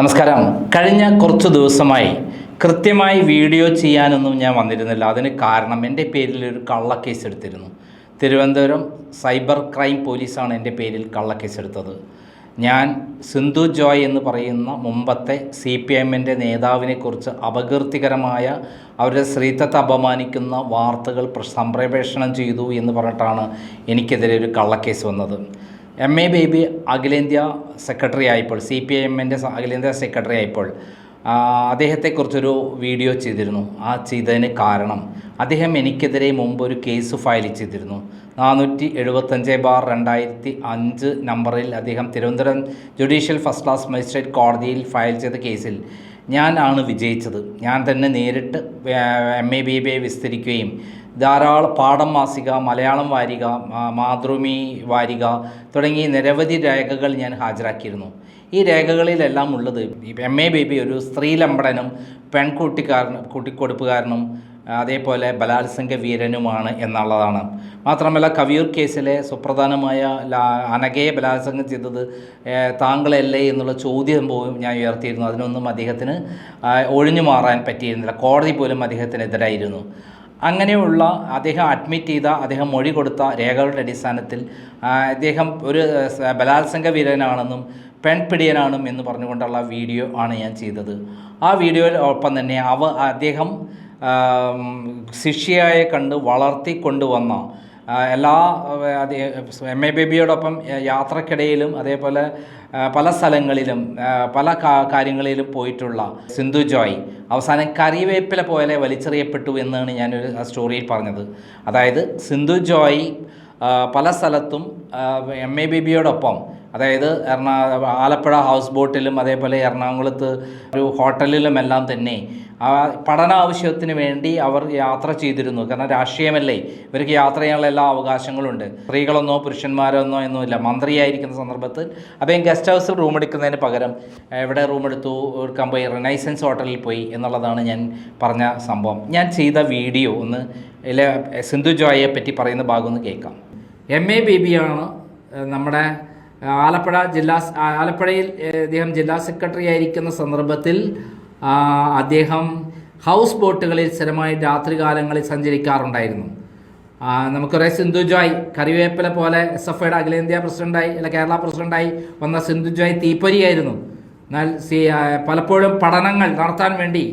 നമസ്കാരം. കഴിഞ്ഞ കുറച്ച് ദിവസമായി കൃത്യമായി വീഡിയോ ചെയ്യാനൊന്നും ഞാൻ വന്നിരുന്നില്ല. അതിന് കാരണം എന്റെ പേരിൽ ഒരു കള്ളക്കേസ് എടുത്തിരുന്നു. തിരുവനന്തപുരം സൈബർ ക്രൈം പോലീസാണ് എന്റെ പേരിൽ കള്ളക്കേസ് എടുത്തത്. ഞാൻ സിന്ധു ജോയ് എന്ന് പറയുന്ന മുമ്പത്തെ സി പി എമ്മിന്റെ നേതാവിനെക്കുറിച്ച് അപകീർത്തികരമായ അവരുടെ സ്ത്രീത്വത്തെ അപമാനിക്കുന്ന വാർത്തകൾ പ്ര- സംപ്രേഷണം ചെയ്തു എന്ന് പറഞ്ഞിട്ടാണ് എനിക്കെതിരെ ഒരു കള്ളക്കേസ് വന്നത്. എം എ ബേബി അഖിലേന്ത്യാ സെക്രട്ടറി ആയപ്പോൾ സി പി ഐ എമ്മിന്റെ അഖിലേന്ത്യാ സെക്രട്ടറി ആയപ്പോൾ അദ്ദേഹത്തെക്കുറിച്ചൊരു വീഡിയോ ചെയ്തിരുന്നു. ആ ചെയ്തതിന് കാരണം അദ്ദേഹം എനിക്കെതിരെ മുമ്പ് ഒരു കേസ് ഫയൽ ചെയ്തിരുന്നു. നാനൂറ്റി എഴുപത്തഞ്ച് ബാർ രണ്ടായിരത്തി അഞ്ച് നമ്പറിൽ അദ്ദേഹം Thiruvananthapuram judicial first class magistrate കോടതിയിൽ ഫയൽ ചെയ്ത കേസിൽ ഞാനാണ് വിജയിച്ചത്. ഞാൻ തന്നെ നേരിട്ട് എം എ ബി ബിയെ വിസ്തരിക്കുകയും ധാരാളം പാഠം മാസിക മലയാളം വാരിക മാതൃഭൂമി വാരിക തുടങ്ങി നിരവധി രേഖകൾ ഞാൻ ഹാജരാക്കിയിരുന്നു. ഈ രേഖകളിലെല്ലാം ഉള്ളത് എം എ ബേബി ഒരു സ്ത്രീലമ്പടനും പെൺകുട്ടിക്കാരൻ കുട്ടിക്കൊടുപ്പുകാരനും അതേപോലെ ബലാത്സംഗ വീരനുമാണ് എന്നുള്ളതാണ്. മാത്രമല്ല കവിയൂർ കേസിലെ സുപ്രധാനമായ അനഘയെ ബലാത്സംഗം ചെയ്തത് താങ്കളല്ലേ എന്നുള്ള ചോദ്യം പോലും ഞാൻ ഉയർത്തിയിരുന്നു. അതിനൊന്നും അദ്ദേഹത്തിന് ഒഴിഞ്ഞു മാറാൻ പറ്റിയിരുന്നില്ല. കോടതി പോലും അദ്ദേഹത്തിനെതിരായിരുന്നു. അങ്ങനെയുള്ള അദ്ദേഹം അഡ്മിറ്റ് ചെയ്ത അദ്ദേഹം മൊഴി കൊടുത്ത രേഖകളുടെ അടിസ്ഥാനത്തിൽ അദ്ദേഹം ഒരു ബലാത്സംഗ വീരനാണെന്നും പെൺപിടിയനാണെന്നും എന്ന് പറഞ്ഞുകൊണ്ടുള്ള വീഡിയോ ആണ് ഞാൻ ചെയ്തത്. ആ വീഡിയോയിൽ ഒപ്പം തന്നെ അവ അദ്ദേഹം ശിഷ്യയായി കണ്ട് വളർത്തിക്കൊണ്ടുവന്ന കൊണ്ടുവന്ന എല്ലാ എം എ ബേബിയോടൊപ്പം യാത്രക്കിടയിലും അതേപോലെ പല സ്ഥലങ്ങളിലും പല കാര്യങ്ങളിലും പോയിട്ടുള്ള സിന്ധു ജോയ് അവസാനം കറിവേപ്പില പോലെ വലിച്ചെറിയപ്പെട്ടു എന്നാണ് ഞാനൊരു സ്റ്റോറിയിൽ പറഞ്ഞത്. അതായത് സിന്ധു ജോയ് പല സ്ഥലത്തും എം എ ബേബിയോടൊപ്പം അതായത് എറണാ ആലപ്പുഴ ഹൗസ് ബോട്ടിലും അതേപോലെ എറണാകുളത്ത് ഒരു ഹോട്ടലിലുമെല്ലാം തന്നെ ആ പഠന ആവശ്യത്തിന് വേണ്ടി അവർ യാത്ര ചെയ്തിരുന്നു. കാരണം രാഷ്ട്രീയമല്ലേ? ഇവർക്ക് യാത്ര ചെയ്യാനുള്ള എല്ലാ അവകാശങ്ങളുണ്ട്. പുരുഷന്മാരോ ഒന്നോ ഒന്നുമില്ല. മന്ത്രിയായിരിക്കുന്ന സന്ദർഭത്തിൽ അദ്ദേഹം ഗസ്റ്റ് ഹൗസിൽ റൂം എടുക്കുന്നതിന് പകരം എവിടെ റൂം എടുത്തു? എടുക്കാൻ പോയി റിനൈസൻസ് ഹോട്ടലിൽ പോയി എന്നുള്ളതാണ് ഞാൻ പറഞ്ഞ സംഭവം. ഞാൻ ചെയ്ത വീഡിയോ ഒന്ന് സിന്ധു ജോയെ പറ്റി പറയുന്ന ഭാഗം ഒന്ന് കേൾക്കാം. എം എ ബേബിയാണ് ആണ് നമ്മുടെ ആലപ്പുഴ ജില്ലാ ആലപ്പുഴയിൽ അദ്ദേഹം ജില്ലാ സെക്രട്ടറി ആയിരിക്കുന്ന സന്ദർഭത്തിൽ അദ്ദേഹം ഹൗസ് ബോട്ടുകളിൽ സ്ഥിരമായി രാത്രികാലങ്ങളിൽ സഞ്ചരിക്കാറുണ്ടായിരുന്നു. നമുക്കറിയാം സിന്ധു ജോയ് കറിവേപ്പില പോലെ എസ് എഫ് ഐയുടെ അഖിലേന്ത്യാ പ്രസിഡന്റായി അല്ല കേരള പ്രസിഡന്റായി വന്ന സിന്ധു ജോയ് തീപ്പൊരിയായിരുന്നു. എന്നാൽ സി പലപ്പോഴും പഠനങ്ങൾ നടത്താൻ വേണ്ടി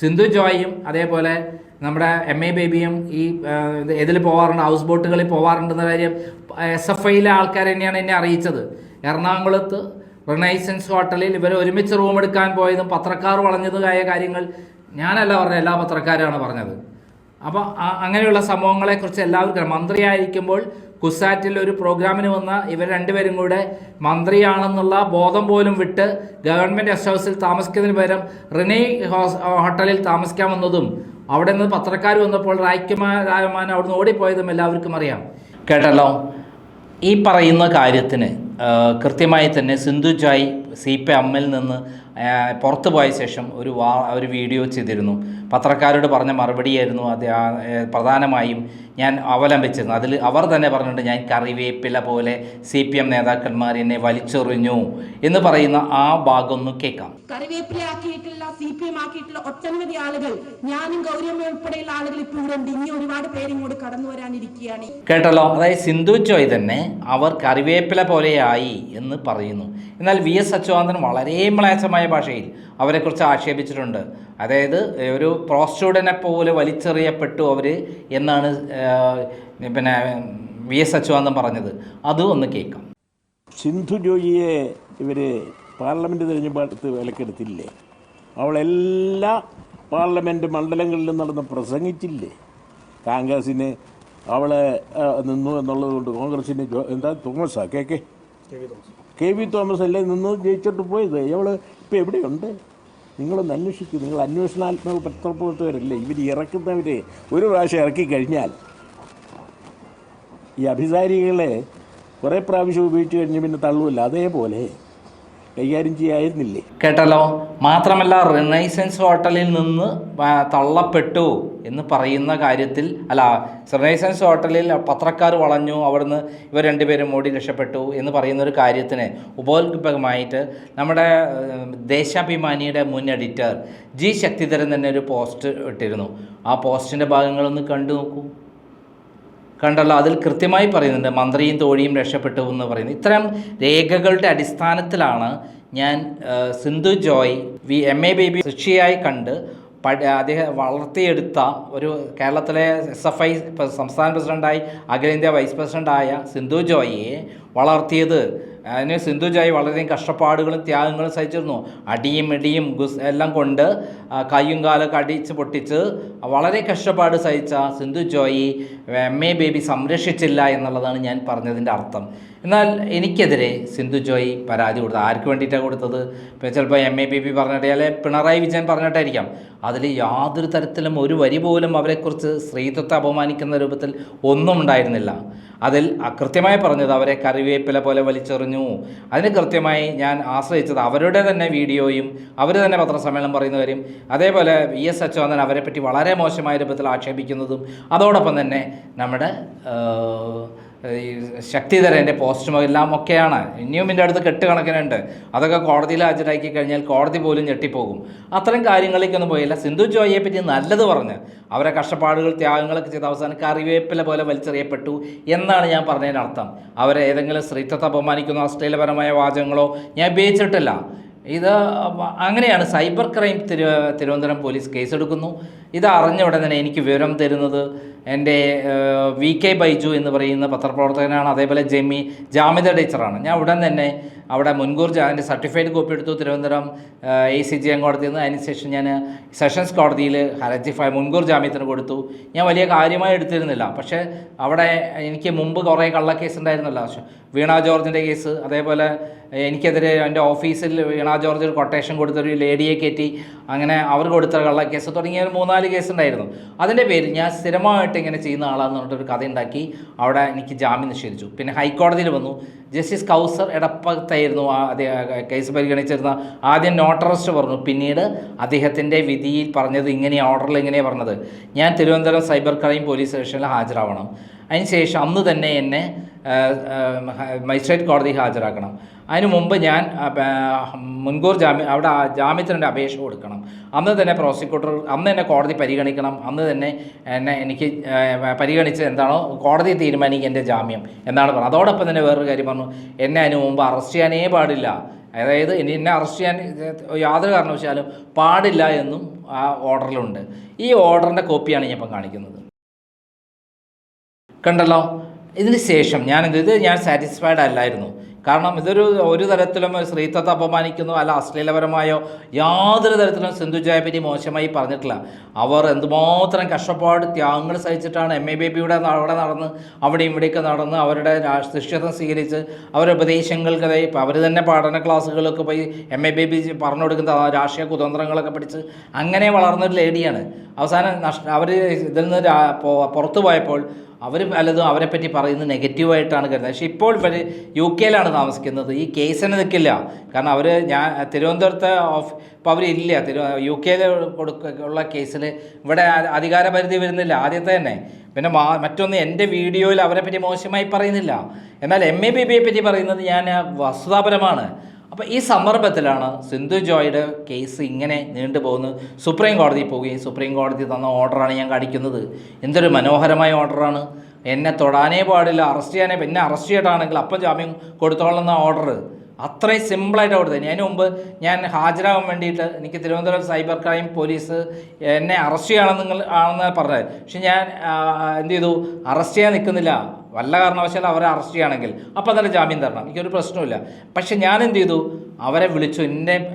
സിന്ധു ജോയും അതേപോലെ നമ്മുടെ എം എ ബേബിയും ഈ ഇതിൽ പോവാറുണ്ട് ഹൗസ് ബോട്ടുകളിൽ പോവാറുണ്ടെന്ന കാര്യം എസ് എഫ് ഐയിലെ ആൾക്കാർ തന്നെയാണ് എന്നെ അറിയിച്ചത്. എറണാകുളത്ത് റിനൈസൻസ് ഹോട്ടലിൽ ഇവർ ഒരുമിച്ച് റൂം എടുക്കാൻ പോയതും പത്രക്കാർ വളഞ്ഞതുമായ കാര്യങ്ങൾ ഞാനല്ല പറഞ്ഞത് എല്ലാ പത്രക്കാരാണ് പറഞ്ഞത്. അപ്പോൾ അങ്ങനെയുള്ള സംഭവങ്ങളെക്കുറിച്ച് എല്ലാവർക്കും. മന്ത്രിയായിരിക്കുമ്പോൾ കുസാറ്റിൽ ഒരു പ്രോഗ്രാമിന് വന്ന ഇവർ രണ്ടുപേരും കൂടെ മന്ത്രിയാണെന്നുള്ള ബോധം പോലും വിട്ട് ഗവൺമെന്റ് ഗസ്റ്റ് ഹൗസിൽ താമസിക്കുന്നതിന് പകരം റിനൈ ഹോട്ടലിൽ ഹോട്ടലിൽ താമസിക്കാമെന്നതും അവിടെ നിന്ന് പത്രക്കാർ വന്നപ്പോൾ റായ്ക്കുമാരായമാൻ അവിടുന്ന് ഓടിപ്പോയതും എല്ലാവർക്കും അറിയാം. കേട്ടല്ലോ? ഈ പറയുന്ന കാര്യത്തിന് കൃത്യമായി തന്നെ സിന്ധു ജോയ് സി പി എമ്മിൽ നിന്ന് പുറത്തു പോയ ശേഷം ഒരു വാ ഒരു വീഡിയോ ചെയ്തിരുന്നു. പത്രക്കാരോട് പറഞ്ഞ മറുപടിയായിരുന്നു അത് പ്രധാനമായും ഞാൻ അവലംബിച്ചിരുന്നു. അതിൽ അവർ തന്നെ പറഞ്ഞിട്ടുണ്ട് ഞാൻ കറിവേപ്പില പോലെ സി പി എം നേതാക്കന്മാർ എന്നെ വലിച്ചെറിഞ്ഞു എന്ന് പറയുന്ന ആ ഭാഗം ഒന്ന് കേൾക്കാം. കറിവേപ്പിലയാക്കിയിട്ടുള്ള സി പി എം ആക്കിയിട്ടുള്ള ഒട്ടനവധി ആളുകൾ ഞാനും ഗൗരിയമ്മ ഉൾപ്പെടെയുള്ള ആളുകൾ ഇപ്പോൾ ഇവിടെ ഉണ്ട്. ഇനി ഒരുപാട് പേര് ഇങ്ങോട്ട് കടന്നു വരാനിരിക്കുകയാണ്. കേട്ടല്ലോ? അതായത് സിന്ധു ചോയ് തന്നെ അവർ കറിവേപ്പില പോലെയായി എന്ന് പറയുന്നു. എന്നാൽ വി എസ് അച്യുതാനന്ദൻ വളരെ മ്ലേച്ഛമായ ഭാഷയിൽ അവരെക്കുറിച്ച് ആക്ഷേപിച്ചിട്ടുണ്ട്. അതായത് ഒരു പ്രോസ്റ്റൂഡനെ പോലെ വലിച്ചെറിയപ്പെട്ടു അവർ എന്നാണ് പിന്നെ വി എസ് അച്യുതാനന്ദൻ പറഞ്ഞത്. അതും ഒന്ന് കേൾക്കാം. സിന്ധു ജോയിയെ ഇവർ പാർലമെന്റ് തിരഞ്ഞെടുപ്പ് വിലക്കെടുത്തില്ലേ? അവളെല്ലാ പാർലമെന്റ് മണ്ഡലങ്ങളിലും നടന്ന് പ്രസംഗിച്ചില്ലേ? കോൺഗ്രസിന് അവളെ നിന്നു എന്നുള്ളത് കൊണ്ട് കോൺഗ്രസിന് എന്താ തോമസാ K K? K V Thomas. അല്ലേ നിന്ന് ജയിച്ചിട്ട് പോയത്? അവൾ ഇപ്പം എവിടെയുണ്ട്? നിങ്ങളൊന്ന് അന്വേഷിക്കും. നിങ്ങൾ അന്വേഷണാത്മക പത്രപ്രവർത്തകരല്ലേ ഇവർ ഇറക്കുന്നവർ ഒരു പ്രാവശ്യം ഇറക്കി കഴിഞ്ഞാൽ ഈ അഭിസാരികളെ കുറേ പ്രാവശ്യം ഉപയോഗിച്ച് കഴിഞ്ഞ് പിന്നെ തള്ളുമല്ല അതേപോലെ കൈകാര്യം ചെയ്യായിരുന്നില്ലേ? കേട്ടല്ലോ? മാത്രമല്ല റിനൈസൻസ് ഹോട്ടലിൽ നിന്ന് തള്ളപ്പെട്ടു എന്ന് പറയുന്ന കാര്യത്തിൽ അല്ല റിനൈസൻസ് ഹോട്ടലിൽ പത്രക്കാർ വളഞ്ഞു അവിടുന്ന് ഇവർ രണ്ടുപേരും ഓടി രക്ഷപ്പെട്ടു എന്ന് പറയുന്ന ഒരു കാര്യത്തിന് ഉപോത്ഭകമായിട്ട് നമ്മുടെ ദേശാഭിമാനിയുടെ മുൻ എഡിറ്റർ ജി ശക്തിധരൻ തന്നെ ഒരു പോസ്റ്റ് ഇട്ടിരുന്നു. ആ പോസ്റ്റിന്റെ ഭാഗങ്ങളൊന്ന് കണ്ടു നോക്കൂ. കണ്ടല്ലോ അതിൽ കൃത്യമായി പറയുന്നുണ്ട് മന്ത്രിയും തോഴിയും രക്ഷപ്പെട്ടു എന്ന് പറയുന്നത് ഇത്തരം രേഖകളുടെ അടിസ്ഥാനത്തിലാണ് ഞാൻ Sindhu Joy V M A Baby ശിക്ഷയായി കണ്ട് പഠ അദ്ദേഹം വളർത്തിയെടുത്ത ഒരു കേരളത്തിലെ എസ് എഫ് ഐ സംസ്ഥാന പ്രസിഡന്റായി അഖിലേന്ത്യാ വൈസ് പ്രസിഡന്റായ സിന്ധു ജോയിയെ വളർത്തിയത് അതിന് സിന്ധു ജോയ് കഷ്ടപ്പാടുകളും ത്യാഗങ്ങളും സഹിച്ചിരുന്നു. അടിയും ഇടിയും ഗുസ് എല്ലാം കൊണ്ട് കയ്യും കാലൊക്കെ അടിച്ച് പൊട്ടിച്ച് വളരെ കഷ്ടപ്പാട് സഹിച്ച സിന്ധു ജോയി എം എ ബേബി സംരക്ഷിച്ചില്ല എന്നുള്ളതാണ് ഞാൻ പറഞ്ഞതിന്റെ അർത്ഥം. എന്നാൽ എനിക്കെതിരെ സിന്ധു ജോയി പരാതി കൊടുത്തത് ആർക്ക് വേണ്ടിയിട്ടാണ് കൊടുത്തത്? ഇപ്പോൾ ചിലപ്പോൾ എം എ ബേബി പറഞ്ഞിട്ട് അല്ലെങ്കിൽ പിണറായി വിജയൻ പറഞ്ഞിട്ടായിരിക്കാം. അതിൽ യാതൊരു തരത്തിലും ഒരു വരി പോലും അവരെക്കുറിച്ച് സ്ത്രീത്വത്തെ അപമാനിക്കുന്ന രൂപത്തിൽ ഒന്നും ഉണ്ടായിരുന്നില്ല. അതിൽ കൃത്യമായി പറഞ്ഞത് അവരെ കറിവേപ്പില പോലെ വലിച്ചെറിഞ്ഞു. അതിന് കൃത്യമായി ഞാൻ ആശ്രയിച്ചത് അവരുടെ തന്നെ വീഡിയോയും അവർ തന്നെ പത്രസമ്മേളനം പറയുന്നവരും അതേപോലെ വി എസ് അച്യുതൻ അവരെപ്പറ്റി വളരെ മോശമായ രൂപത്തിൽ ആക്ഷേപിക്കുന്നതും അതോടൊപ്പം തന്നെ നമ്മുടെ ഈ ശക്തിധരന്റെ പോസ്റ്റും എല്ലാം ഒക്കെയാണ്. ഇനിയും എന്റെ അടുത്ത് കെട്ടുകണക്കിനുണ്ട് അതൊക്കെ കോടതിയിൽ ഹാജരാക്കി കഴിഞ്ഞാൽ കോടതി പോലും ഞെട്ടിപ്പോകും. അത്തരം കാര്യങ്ങളിലേക്കൊന്നും പോയില്ല. സിന്ധു ജോയിയെ പറ്റി നല്ലത് പറഞ്ഞ് അവരെ കഷ്ടപ്പാടുകൾ ത്യാഗങ്ങളൊക്കെ ചെയ്ത അവസാനം കറിവേപ്പില പോലെ വലിച്ചെറിയപ്പെട്ടു എന്നാണ് ഞാൻ പറഞ്ഞതിനർത്ഥം അവരെ ഏതെങ്കിലും സ്ത്രീത്വത്തെ അപമാനിക്കുന്ന അശ്ലീലപരമായ വാചകങ്ങളോ ഞാൻ ഉപയോഗിച്ചിട്ടില്ല. ഇത് അങ്ങനെയാണ് സൈബർ ക്രൈം തിരു തിരുവനന്തപുരം പോലീസ് കേസെടുക്കുന്നു. ഇത് അറിഞ്ഞ ഉടനെ എനിക്ക് വിവരം തരുന്നത് എന്റെ വി കെ ബൈജു എന്ന് പറയുന്ന പത്രപ്രവർത്തകനാണ്. അതേപോലെ ജെമി ജാമിത ടീച്ചറാണ്. ഞാൻ ഉടൻ തന്നെ അവിടെ മുൻകൂർ അതിന്റെ സർട്ടിഫൈഡ് കോപ്പി എടുത്തു Thiruvananthapuram A C G M കോടതിയിൽ നിന്ന് അതിനുശേഷം ഞാൻ സെഷൻസ് കോടതിയിൽ ഹർജി മുൻകൂർ ജാമ്യത്തിന് കൊടുത്തു. ഞാൻ വലിയ കാര്യമായി എടുത്തിരുന്നില്ല. പക്ഷേ അവിടെ എനിക്ക് മുമ്പ് കുറേ കള്ളക്കേസ് ഉണ്ടായിരുന്നല്ലോ. വീണ ജോർജിന്റെ കേസ് അതേപോലെ എനിക്കെതിരെ എന്റെ ഓഫീസിൽ വീണ ജോർജ് ഒരു കൊട്ടേഷൻ കൊടുത്തൊരു ലേഡിയെ കയറ്റി അങ്ങനെ അവർ കൊടുത്ത കള്ളക്കേസ് തുടങ്ങിയ ഒരു മൂന്നാൽ കേസ് ഉണ്ടായിരുന്നു. അതിന്റെ പേരിൽ ഞാൻ സ്ഥിരമായിട്ട് ഇങ്ങനെ ചെയ്യുന്ന ആളാന്ന് പറഞ്ഞിട്ടൊരു കഥ ഉണ്ടാക്കി അവിടെ എനിക്ക് ജാമ്യം നിഷേധിച്ചു. പിന്നെ ഹൈക്കോടതിയിൽ വന്നു. ജസ്റ്റിസ് കൗസർ എടപ്പത്തായിരുന്നു കേസ് പരിഗണിച്ചിരുന്ന ആദ്യം നോട്ട് അറസ്റ്റ് പറഞ്ഞു. പിന്നീട് അദ്ദേഹത്തിന്റെ വിധിയിൽ പറഞ്ഞത് ഇങ്ങനെയാണ് ഓർഡറിൽ ഇങ്ങനെയാണ് പറഞ്ഞത്. ഞാൻ തിരുവനന്തപുരം സൈബർ ക്രൈം പോലീസ് സ്റ്റേഷനിൽ ഹാജരാവണം. അതിനുശേഷം അന്ന് തന്നെ എന്നെ മജിസ്ട്രേറ്റ് കോടതി ഹാജരാക്കണം. അതിനു മുമ്പ് ഞാൻ മുൻകൂർ ജാമ്യം അവിടെ ജാമ്യത്തിന്റെ അപേക്ഷ കൊടുക്കണം. അന്ന് തന്നെ പ്രോസിക്യൂട്ടർ അന്ന് തന്നെ കോടതി പരിഗണിക്കണം. അന്ന് തന്നെ എന്നെ എനിക്ക് പരിഗണിച്ച് എന്താണോ കോടതി തീരുമാനിക്കുക എന്റെ ജാമ്യം എന്നാണ് പറഞ്ഞത്. അതോടൊപ്പം തന്നെ വേറൊരു കാര്യം പറഞ്ഞു. എന്നെ അതിനു മുമ്പ് അറസ്റ്റ് ചെയ്യാനേ പാടില്ല. അതായത് ഇനി എന്നെ അറസ്റ്റ് ചെയ്യാൻ യാതൊരു കാരണവശാലും പാടില്ല എന്നും ആ ഓർഡറിലുണ്ട്. ഈ ഓർഡറിന്റെ കോപ്പിയാണ് ഞാൻ ഇപ്പം കാണിക്കുന്നത്. കണ്ടല്ലോ? ഇതിന് ശേഷം ഞാൻ ഇത് ഞാൻ സാറ്റിസ്ഫൈഡ് അല്ലായിരുന്നു. കാരണം ഇതൊരു ഒരു തരത്തിലും സ്ത്രീത്വത്തെ അപമാനിക്കുന്നു അല്ല അശ്ലീലപരമായോ യാതൊരു തരത്തിലും സിന്ധു പറ്റി മോശമായി പറഞ്ഞിട്ടില്ല. അവർ എന്തുമാത്രം കഷ്ടപ്പാട് ത്യാഗങ്ങൾ സഹിച്ചിട്ടാണ് എം എ ബേബിയുടെ അവിടെ നടന്ന് അവിടെ ഇവിടെയൊക്കെ നടന്ന് അവരുടെ ശിഷ്യത്വം സ്വീകരിച്ച് അവരുടെ ഉപദേശങ്ങൾക്ക് ഇപ്പം അവർ തന്നെ പഠന ക്ലാസ്സുകളൊക്കെ പോയി എം എ ബേബി പറഞ്ഞു കൊടുക്കുന്ന രാഷ്ട്രീയ കുതന്ത്രങ്ങളൊക്കെ പഠിച്ച് അങ്ങനെ വളർന്നൊരു ലേഡിയാണ്. അവസാനം നഷ്ട അവർ ഇതിൽ നിന്ന് പുറത്തു പോയപ്പോൾ അവർ പലതും അവരെ പറ്റി പറയുന്നത് നെഗറ്റീവായിട്ടാണ് കരുതുന്നത്. പക്ഷേ ഇപ്പോൾ ഇവർ യു കെയിലാണ് താമസിക്കുന്നത്. ഈ കേസിന് നിൽക്കില്ല. കാരണം അവർ ഞാൻ തിരുവനന്തപുരത്തെ ഓഫ് ഇപ്പോൾ അവരില്ല തിരു യു കെയിൽ കൊടുക്ക ഉള്ള കേസിൽ ഇവിടെ അധികാരപരിധി വരുന്നില്ല. ആദ്യത്തെ തന്നെ. പിന്നെ മാ മറ്റൊന്ന് എന്റെ വീഡിയോയിൽ അവരെ പറ്റി മോശമായി പറയുന്നില്ല. എന്നാൽ എം എ ബി ബിയെ പറ്റി പറയുന്നത് ഞാൻ വസ്തുതാപരമാണ്. അപ്പോൾ ഈ സന്ദർഭത്തിലാണ് സിന്ധു ജോയുടെ കേസ് ഇങ്ങനെ നീണ്ടുപോകുന്നത് സുപ്രീം കോടതി പോവുകയും സുപ്രീം കോടതി തന്ന ഓർഡറാണ് ഞാൻ കാണിക്കുന്നത് എന്തൊരു മനോഹരമായ ഓർഡറാണ് എന്നെ തൊടാനേ പാടില്ല അറസ്റ്റ് ചെയ്യാനേ എന്നെ അറസ്റ്റ് ചെയ്തിട്ടാണെങ്കിൽ അപ്പം ജാമ്യം കൊടുത്തോളുന്ന ഓർഡർ അത്രയും സിമ്പിളായിട്ട് അവിടെ തന്നെ അതിന് മുമ്പ് ഞാൻ ഹാജരാകാൻ വേണ്ടിയിട്ട് എനിക്ക് തിരുവനന്തപുരം സൈബർ ക്രൈം പോലീസ് എന്നെ അറസ്റ്റ് ചെയ്യണം നിങ്ങൾ ആണെന്ന് പറഞ്ഞത്. പക്ഷെ ഞാൻ എന്ത് ചെയ്തു? അറസ്റ്റ് ചെയ്യാൻ നിൽക്കുന്നില്ല. വല്ല കാരണവശാലും അവരെ അറസ്റ്റ് ചെയ്യുകയാണെങ്കിൽ. അപ്പോൾ തന്നെ ജാമ്യം തരണം. എനിക്കൊരു പ്രശ്നമില്ല പക്ഷെ ഞാൻ എന്ത് ചെയ്തു? അവരെ വിളിച്ചു. എന്റെ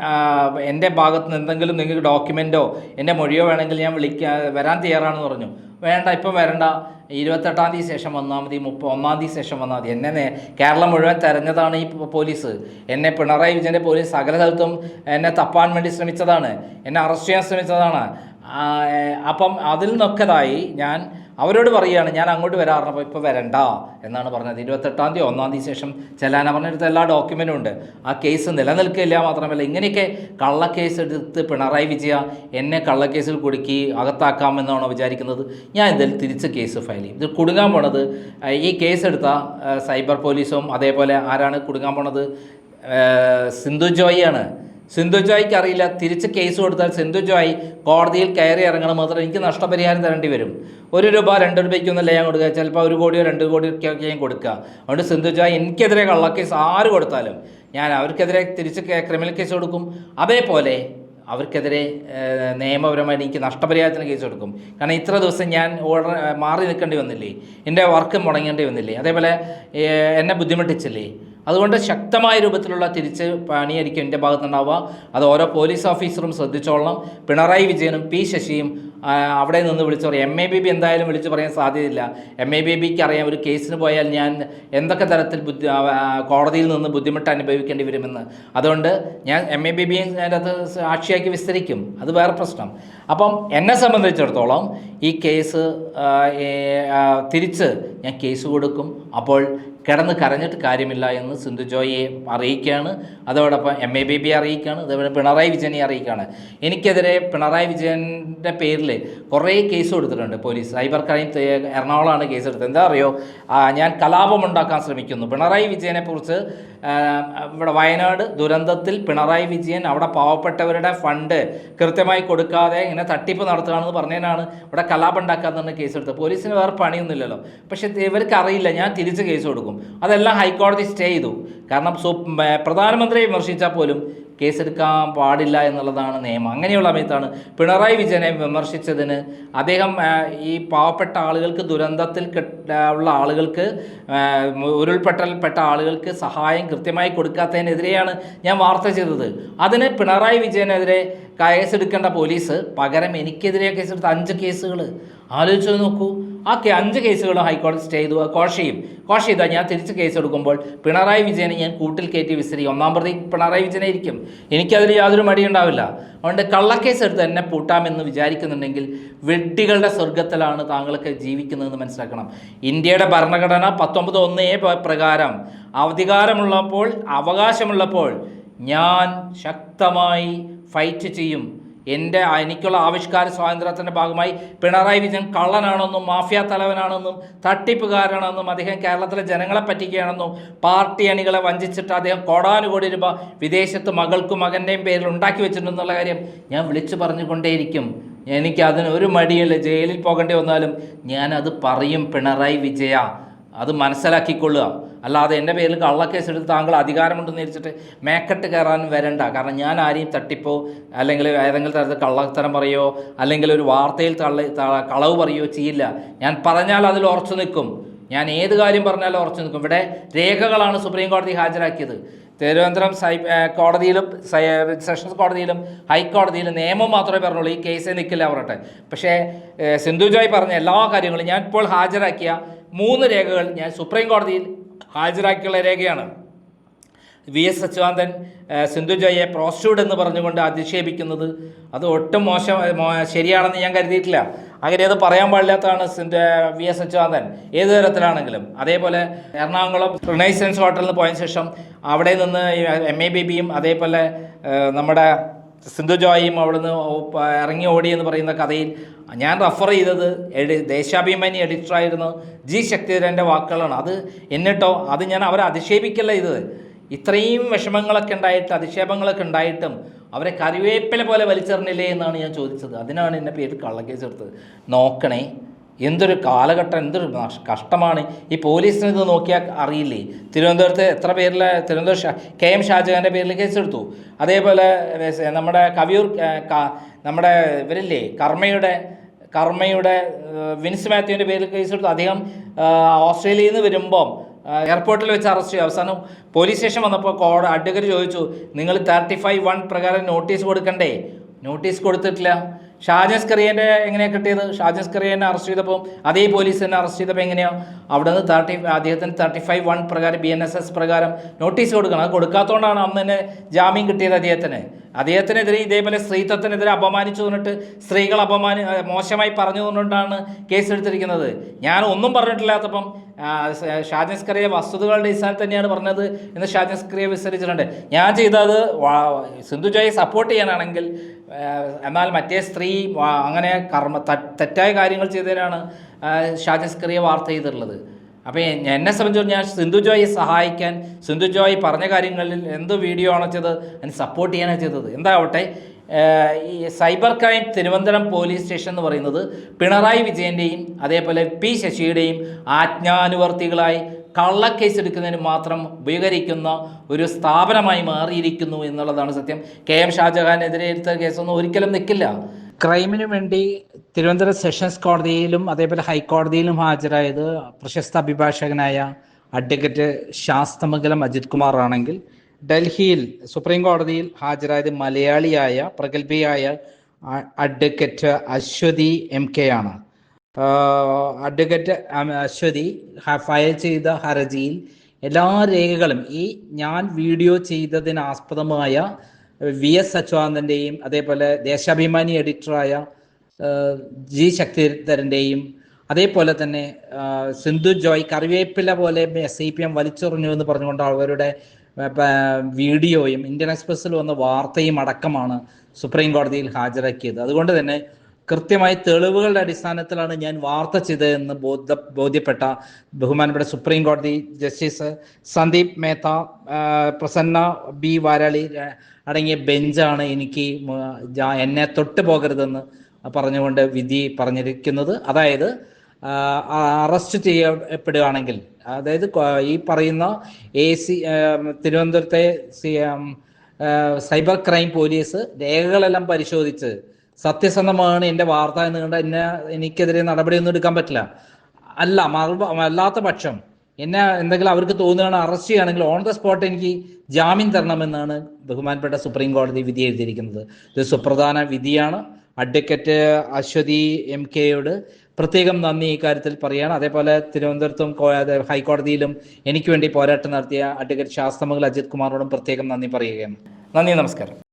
എന്റെ ഭാഗത്ത് നിന്ന് എന്തെങ്കിലും നിങ്ങൾക്ക് ഡോക്യുമെന്റോ എന്റെ മൊഴിയോ വേണമെങ്കിൽ ഞാൻ വിളിക്കാൻ വരാൻ തയ്യാറാണെന്ന് പറഞ്ഞു. വേണ്ട ഇപ്പം വരണ്ട. ഇരുപത്തെട്ടാം തീയതി ശേഷം വന്നാൽ മതി മുപ്പ ഒന്നാം തീയതി ശേഷം വന്നാൽ മതി. എന്നെ കേരളം മുഴുവൻ തെരഞ്ഞതാണ് ഈ പോലീസ്. എന്നെ പിണറായി വിജയന്റെ പോലീസ് സകല എന്നെ തപ്പാൻ വേണ്ടി ശ്രമിച്ചതാണ്. എന്നെ അറസ്റ്റ് ചെയ്യാൻ ശ്രമിച്ചതാണ്. അപ്പം അതിൽ നിന്നൊക്കെതായി ഞാൻ അവരോട് പറയുകയാണ് ഞാൻ അങ്ങോട്ട് വരാറുണ്ട് ഇപ്പോൾ വരണ്ട എന്നാണ് പറഞ്ഞത്. ഇരുപത്തെട്ടാം തീയതി ഒന്നാം തീയതി ശേഷം ചെല്ലാന പറഞ്ഞെടുത്ത എല്ലാ ഡോക്യുമെന്റും ഉണ്ട്. ആ കേസ് നിലനിൽക്കില്ല മാത്രമല്ല ഇങ്ങനെയൊക്കെ കള്ളക്കേസ് എടുത്ത് പിണറായി വിജയ എന്നെ കള്ളക്കേസിൽ കുടുക്കി അകത്താക്കാമെന്നാണോ വിചാരിക്കുന്നത്? ഞാൻ ഇതിൽ തിരിച്ച് കേസ് ഫയൽ ചെയ്യും. ഇത് കുടുങ്ങാൻ പോണത് ഈ കേസ് എടുത്ത സൈബർ പോലീസും അതേപോലെ ആരാണ് കുടുങ്ങാൻ പോണത്? സിന്ധു ജോയിയാണ്. സിന്ധു ജോയ്ക്ക് അറിയില്ല. തിരിച്ച് കേസ് കൊടുത്താൽ സിന്ധു ജോയ് കോടതിയിൽ കയറി ഇറങ്ങണം മാത്രം എനിക്ക് നഷ്ടപരിഹാരം തരേണ്ടി വരും. ഒരു രൂപ രണ്ട് രൂപയ്ക്കൊന്നല്ല ഞാൻ കൊടുക്കുക. ചിലപ്പോൾ ഒരു കോടിയോ രണ്ട് കോടിയൊക്കെ ഞാൻ കൊടുക്കുക. അതുകൊണ്ട് സിന്ധു ജോയ് എനിക്കെതിരെ കള്ളക്കേസ് ആര് കൊടുത്താലും ഞാൻ അവർക്കെതിരെ തിരിച്ച് ക്രിമിനൽ കേസ് കൊടുക്കും. അതേപോലെ അവർക്കെതിരെ നിയമപരമായിട്ട് എനിക്ക് നഷ്ടപരിഹാരത്തിന് കേസ് കൊടുക്കും. കാരണം ഇത്ര ദിവസം ഞാൻ ഓർഡർ മാറി നിൽക്കേണ്ടി വന്നില്ലേ? എന്റെ വർക്ക് മുടങ്ങേണ്ടി വന്നില്ലേ? അതേപോലെ എന്നെ ബുദ്ധിമുട്ടിച്ചില്ലേ? അതുകൊണ്ട് ശക്തമായ രൂപത്തിലുള്ള തിരിച്ച് പണിയായിരിക്കും എന്റെ ഭാഗത്തുനിന്നുണ്ടാവുക. അത് ഓരോ പോലീസ് ഓഫീസറും ശ്രദ്ധിച്ചോളണം. പിണറായി വിജയനും പി ശശിയും അവിടെ നിന്ന് വിളിച്ചു പറയും. എം എ ബി ബി എന്തായാലും വിളിച്ചു പറയാൻ സാധ്യതയില്ല. എം എ ബി ബിക്ക് അറിയാം ഒരു കേസിന് പോയാൽ ഞാൻ എന്തൊക്കെ തരത്തിൽ ബുദ്ധി കോടതിയിൽ നിന്ന് ബുദ്ധിമുട്ട് അനുഭവിക്കേണ്ടി വരുമെന്ന്. അതുകൊണ്ട് ഞാൻ എം എ ബി ബിയെ അതിനകത്ത് സാക്ഷിയാക്കി വിസ്തരിക്കും. അത് വേറെ പ്രശ്നം. അപ്പം എന്നെ സംബന്ധിച്ചിടത്തോളം ഈ കേസ് തിരിച്ച് ഞാൻ കേസ് കൊടുക്കും. അപ്പോൾ കിടന്ന് കരഞ്ഞിട്ട് കാര്യമില്ല എന്ന് സിന്ധു ജോയിയെ അറിയിക്കുകയാണ്. അതോടൊപ്പം എം എ ബി ബി അറിയിക്കുകയാണ്. അതേപോലെ പിണറായി വിജയനെ അറിയിക്കുകയാണ്. എനിക്കെതിരെ പിണറായി വിജയന്റെ പേരിൽ കുറേ കേസ് കൊടുത്തിട്ടുണ്ട് പോലീസ്. സൈബർ ക്രൈം എറണാകുളമാണ് കേസ് എടുത്തത്. എന്താ അറിയോ? ഞാൻ കലാപമുണ്ടാക്കാൻ ശ്രമിക്കുന്നു. പിണറായി വിജയനെക്കുറിച്ച് ഇവിടെ വയനാട് ദുരന്തത്തിൽ പിണറായി വിജയൻ അവിടെ പാവപ്പെട്ടവരുടെ ഫണ്ട് കൃത്യമായി കൊടുക്കാതെ ഇങ്ങനെ തട്ടിപ്പ് നടത്തുകയാണെന്ന് പറഞ്ഞതിനാണ് ഇവിടെ കലാപം ഉണ്ടാക്കാൻ തന്നെ കേസ് എടുത്തത്. പോലീസിന് വേറെ പണിയൊന്നുമില്ലല്ലോ. പക്ഷേ ഇവർക്ക് അറിയില്ല. ഞാൻ തിരിച്ച് കേസ് കൊടുക്കും. അതെല്ലാം ഹൈക്കോടതി സ്റ്റേ ചെയ്തു. കാരണം പ്രധാനമന്ത്രിയെ വിമർശിച്ചാൽ പോലും കേസെടുക്കാൻ പാടില്ല എന്നുള്ളതാണ് നിയമം. അങ്ങനെയുള്ള സമയത്താണ് പിണറായി വിജയനെ വിമർശിച്ചതിന് അദ്ദേഹം ഈ പാവപ്പെട്ട ആളുകൾക്ക് ദുരന്തത്തിൽ ഉള്ള ആളുകൾക്ക് ഉരുൾപൊട്ടൽപ്പെട്ട ആളുകൾക്ക് സഹായം കൃത്യമായി കൊടുക്കാത്തതിനെതിരെയാണ് ഞാൻ വാർത്ത ചെയ്തത്. അതിന് പിണറായി വിജയനെതിരെ കേസെടുക്കേണ്ട പോലീസ് പകരം എനിക്കെതിരെ കേസെടുത്ത അഞ്ച് കേസുകൾ ആലോചിച്ച് നോക്കൂ. ആ അഞ്ച് കേസുകളും ഹൈക്കോടതി സ്റ്റേ ചെയ്തു. കോഷ ചെയ്യും. കോഷ് ചെയ്താൽ ഞാൻ തിരിച്ച് കേസ് എടുക്കുമ്പോൾ പിണറായി വിജയനെ ഞാൻ കൂട്ടിൽ കയറ്റി വിസിരി. ഒന്നാം പ്രതി പിണറായി വിജയനെ ഇരിക്കും. എനിക്കതിൽ യാതൊരു മടിയുണ്ടാവില്ല. അതുകൊണ്ട് കള്ളക്കേസ് എടുത്ത് എന്നെ പൂട്ടാമെന്ന് വിചാരിക്കുന്നുണ്ടെങ്കിൽ വെഡ്ഡികളുടെ സ്വർഗത്തിലാണ് താങ്കളൊക്കെ ജീവിക്കുന്നതെന്ന് മനസ്സിലാക്കണം. ഇന്ത്യയുടെ ഭരണഘടന പത്തൊമ്പത് ഒന്ന് പ്രകാരം അധികാരമുള്ളപ്പോൾ അവകാശമുള്ളപ്പോൾ ഞാൻ ശക്തമായി ഫൈറ്റ് ചെയ്യും. എന്റെ എനിക്കുള്ള ആവിഷ്കാര സ്വാതന്ത്ര്യത്തിന്റെ ഭാഗമായി പിണറായി വിജയൻ കള്ളനാണെന്നും മാഫിയ തലവനാണെന്നും തട്ടിപ്പുകാരനാണെന്നും അദ്ദേഹം കേരളത്തിലെ ജനങ്ങളെ പറ്റിക്കുകയാണെന്നും പാർട്ടി അണികളെ വഞ്ചിച്ചിട്ട് അദ്ദേഹം കോടാനുകോടി രൂപ വിദേശത്ത് മകൾക്കും മകന്റെയും പേരിൽ ഉണ്ടാക്കി വെച്ചിട്ടുണ്ടെന്നുള്ള കാര്യം ഞാൻ വിളിച്ചു പറഞ്ഞുകൊണ്ടേയിരിക്കും. എനിക്ക് അതിന് ഒരു മടിയില്ല ജയിലിൽ പോകേണ്ടി വന്നാലും ഞാനത് പറയും പിണറായി വിജയ. അത് മനസ്സിലാക്കിക്കൊള്ളുക. അല്ലാതെ എന്റെ പേരിൽ കള്ളക്കേസ് എടുത്ത് താങ്കൾ അധികാരമുണ്ടെന്ന് വിചാരിച്ചിട്ട് മേക്കെട്ട് കയറാൻ വരണ്ട. കാരണം ഞാൻ ആരെയും തട്ടിപ്പോ അല്ലെങ്കിൽ ഏതെങ്കിലും തരത്തിൽ കള്ളത്തരം പറയോ അല്ലെങ്കിൽ ഒരു വാർത്തയിൽ തള്ളി കളവ് പറയോ ചെയ്യില്ല. ഞാൻ പറഞ്ഞാൽ അതിൽ ഉറച്ചു നിൽക്കും. ഞാൻ ഏത് കാര്യം പറഞ്ഞാലും ഉറച്ചു നിൽക്കും. ഇവിടെ രേഖകളാണ് സുപ്രീം കോടതി ഹാജരാക്കിയത്. തിരുവനന്തപുരം സൈ കോടതിയിലും സെഷൻസ് കോടതിയിലും ഹൈക്കോടതിയിലും നിയമം മാത്രമേ പറഞ്ഞുള്ളൂ. ഈ കേസേ നിൽക്കില്ല പറയട്ടെ പക്ഷേ സിന്ധുജോയ് സിന്ധു ജോയ് പറഞ്ഞ എല്ലാ കാര്യങ്ങളും ഞാൻ ഇപ്പോൾ ഹാജരാക്കിയ മൂന്ന് രേഖകൾ ഞാൻ സുപ്രീം കോടതിയിൽ ഹാജരാക്കിയുള്ള രേഖയാണ്. വി എസ് അച്യുതാനന്ദൻ സിന്ധുജയെ സിന്ധു ജയെ പ്രോസ്റ്റിറ്റ്യൂട്ട് എന്ന് പറഞ്ഞുകൊണ്ട് അധിക്ഷേപിക്കുന്നത്. അത് ഒട്ടും മോശം ശരിയാണെന്ന് ഞാൻ കരുതിയിട്ടില്ല. അങ്ങനെ അത് പറയാൻ പാടില്ലാത്തതാണ് വി എസ് അച്യുതാനന്ദൻ ഏത് തരത്തിലാണെങ്കിലും. അതേപോലെ എറണാകുളം റിനൈസൻസ് ഹോട്ടലിൽ പോയതിന് ശേഷം അവിടെ നിന്ന് എം എ ബി ബിയും അതേപോലെ നമ്മുടെ സിന്ധു ജോയും അവിടുന്ന് ഇറങ്ങി ഓടി എന്ന് പറയുന്ന കഥയിൽ ഞാൻ റഫർ ചെയ്തത് എഡി ദേശാഭിമാനി എഡിറ്ററായിരുന്നു ജി ശക്തിധരന്റെ വാക്കുകളാണ്. അത് എന്നിട്ടോ അത് ഞാൻ അവരെ അധിക്ഷേപിക്കല്ല ചെയ്തത്. ഇത്രയും വിഷമങ്ങളൊക്കെ ഉണ്ടായിട്ട് അധിക്ഷേപങ്ങളൊക്കെ ഉണ്ടായിട്ടും അവരെ കറിവേപ്പില പോലെ വലിച്ചെറിഞ്ഞില്ലേ എന്നാണ് ഞാൻ ചോദിച്ചത്. അതിനാണ് എന്റെ പേര് കള്ളക്കേസ് എടുത്തത്. നോക്കണേ എന്തൊരു കാലഘട്ടം എന്തൊരു കഷ്ടമാണ്. ഈ പോലീസിന് ഇത് നോക്കിയാൽ അറിയില്ലേ? തിരുവനന്തപുരത്ത് എത്ര പേരിൽ തിരുവനന്തപുരം കെ എം ഷാജഹാന്റെ പേരിൽ കേസെടുത്തു. അതേപോലെ നമ്മുടെ കവിയൂർ നമ്മുടെ ഇവരില്ലേ കർമ്മയുടെ കർമ്മയുടെ വിൻസ് മാത്യുവിന്റെ പേരിൽ കേസെടുത്തു. അദ്ദേഹം ഓസ്ട്രേലിയയിൽ നിന്ന് വരുമ്പം എയർപോർട്ടിൽ വെച്ച് അറസ്റ്റ് ചെയ്തു. അവസാനം പോലീസ് സ്റ്റേഷൻ വന്നപ്പോൾ കോട അഡ്വക്കറ്റ് ചോദിച്ചു നിങ്ങൾ തേർട്ടി ഫൈവ് വൺ പ്രകാരം നോട്ടീസ് കൊടുക്കണ്ടേ? നോട്ടീസ് കൊടുത്തിട്ടില്ല. ഷാജസ് കറിയന്റെ എങ്ങനെയാണ് കിട്ടിയത്? ഷാജസ് കറിയനെ അറസ്റ്റ് ചെയ്തപ്പോൾ അതേ പോലീസ് തന്നെ അറസ്റ്റ് ചെയ്തപ്പോൾ എങ്ങനെയാണ് അവിടെ നിന്ന് തേർട്ടി അദ്ദേഹത്തിന് തേർട്ടി ഫൈവ് വൺ പ്രകാരം ബി എൻ എസ് എസ് പ്രകാരം നോട്ടീസ് കൊടുക്കണം. അത് കൊടുക്കാത്തതുകൊണ്ടാണ് അന്ന് തന്നെ ജാമ്യം കിട്ടിയത് അദ്ദേഹത്തിന്. അദ്ദേഹത്തിനെതിരെ ഇതേപോലെ സ്ത്രീത്വത്തിനെതിരെ അപമാനിച്ചു തന്നിട്ട് സ്ത്രീകൾ അപമാനി മോശമായി പറഞ്ഞു തന്നുകൊണ്ടാണ് കേസെടുത്തിരിക്കുന്നത് ഞാൻ ഒന്നും പറഞ്ഞിട്ടില്ലാത്തപ്പം ആ, സ- ഷാജൻ സ്കറിയ വസ്തുതകളുടെ ഇസാൽ തന്നെയാണ് പറഞ്ഞത് എന്ന് ഷാജൻ സ്കറിയ വിസ്തരിച്ചിട്ടുണ്ട്. ഞാൻ ചെയ്തത് സിന്ധുജയെ സിന്ധു ജോയെ സപ്പോർട്ട് ചെയ്യാനാണെങ്കിൽ എന്നാൽ മറ്റേ സ്ത്രീ അങ്ങനെ കർമ്മ തെറ്റായ കാര്യങ്ങൾ ചെയ്തതിനാണ് ആ, ഷാജൻ വാർത്ത ചെയ്തിട്ടുള്ളത്. അപ്പോൾ എന്നെ സംബന്ധിച്ച് ഞാൻ സിന്ധു ജോയെ സഹായിക്കാൻ സിന്ധു ജോയ് പറഞ്ഞ കാര്യങ്ങളിൽ എന്ത് വീഡിയോ ആണോ ചെയ്തത് അതിന് സപ്പോർട്ട് ചെയ്യാനാണ് ചെയ്തത്. എന്താവട്ടെ ഈ cyber crime Thiruvananthapuram police station എന്ന് പറയുന്നത് പിണറായി വിജയന്റെയും അതേപോലെ പി ശശിയുടെയും ആജ്ഞാനുവർത്തികളായി കള്ളക്കേസ് എടുക്കുന്നതിന് മാത്രം ഉപകരിക്കുന്ന ഒരു സ്ഥാപനമായി മാറിയിരിക്കുന്നു എന്നുള്ളതാണ് സത്യം. കെ എം ഷാജഹാനെതിരെ എടുത്ത കേസൊന്നും ഒരിക്കലും നിൽക്കില്ല ക്രൈമിന് വേണ്ടി തിരുവനന്തപുരം സെഷൻസ് കോടതിയിലും അതേപോലെ ഹൈക്കോടതിയിലും ഹാജരായത് പ്രശസ്ത അഭിഭാഷകനായ അഡ്വക്കേറ്റ് ശാസ്തമംഗലം അജിത് കുമാർ ആണെങ്കിൽ ഡൽഹിയിൽ സുപ്രീം കോടതിയിൽ ഹാജരായത് മലയാളിയായ പ്രഗത്ഭയായ അഡ്വക്കേറ്റ് അശ്വതി എം കെ ആണ്. അഡ്വക്കേറ്റ് അശ്വതി ഫയൽ ചെയ്ത ഹർജിയിൽ എല്ലാ രേഖകളും ഈ ഞാൻ വീഡിയോ ചെയ്തതിന് ആസ്പദമായ വി എസ് അച്യുതാനന്ദന്റെയും അതേപോലെ ദേശാഭിമാനി എഡിറ്ററായ ജി ശക്തിധരന്റെയും അതേപോലെ തന്നെ സിന്ധു ജോയ് കറിവേപ്പില പോലെ എസ് ഐ പി എം വലിച്ചെറിഞ്ഞു എന്ന് പറഞ്ഞുകൊണ്ട് അവരുടെ വീഡിയോയും ഇന്ത്യൻ എക്സ്പ്രസ്സിൽ വന്ന വാർത്തയും അടക്കമാണ് സുപ്രീം കോടതിയിൽ ഹാജരാക്കിയത്. അതുകൊണ്ട് തന്നെ കൃത്യമായി തെളിവുകളുടെ അടിസ്ഥാനത്തിലാണ് ഞാൻ വാർത്ത ചെയ്തതെന്ന് ബോധ ബോധ്യപ്പെട്ട ബഹുമാനപ്പെട്ട സുപ്രീം കോടതി ജസ്റ്റിസ് സന്ദീപ് മേത്ത പ്രസന്ന ബി വാരാളി അടങ്ങിയ ബെഞ്ചാണ് എനിക്ക് എന്നെ തൊട്ട് പോകരുതെന്ന് പറഞ്ഞുകൊണ്ട് വിധി പറഞ്ഞിരിക്കുന്നത്. അതായത് അറസ്റ്റ് ചെയ്യപ്പെടുകയാണെങ്കിൽ അതായത് ഈ പറയുന്ന എ സി തിരുവനന്തപുരത്തെ സൈബർ ക്രൈം പോലീസ് രേഖകളെല്ലാം പരിശോധിച്ച് സത്യസന്ധമാണ് എന്റെ വാർത്ത എന്ന് കണ്ട് എന്നെ എനിക്കെതിരെ നടപടിയൊന്നും എടുക്കാൻ പറ്റില്ല. അല്ല അല്ലാത്ത പക്ഷം എന്നെ എന്തെങ്കിലും അവർക്ക് തോന്നുകയാണ് അറസ്റ്റ് ചെയ്യുകയാണെങ്കിൽ ഓൺ ദ സ്പോട്ട് എനിക്ക് ജാമ്യം തരണമെന്നാണ് ബഹുമാനപ്പെട്ട സുപ്രീം കോടതി വിധി എഴുതിയിരിക്കുന്നത്. ഇത് സുപ്രധാന വിധിയാണ്. അഡ്വക്കേറ്റ് അശ്വതി എം കെയോട് പ്രത്യേകം നന്ദി ഇക്കാര്യത്തിൽ പറയുകയാണ്. അതേപോലെ തിരുവനന്തപുരത്തും ഹൈക്കോടതിയിലും എനിക്ക് വേണ്ടി പോരാട്ടം നടത്തിയ അഡ്വക്കേറ്റ് ശാസ്ത്രമംഗൽ അജിത് കുമാറിനോടും പ്രത്യേകം നന്ദി പറയുകയാണ്. നന്ദി നമസ്കാരം.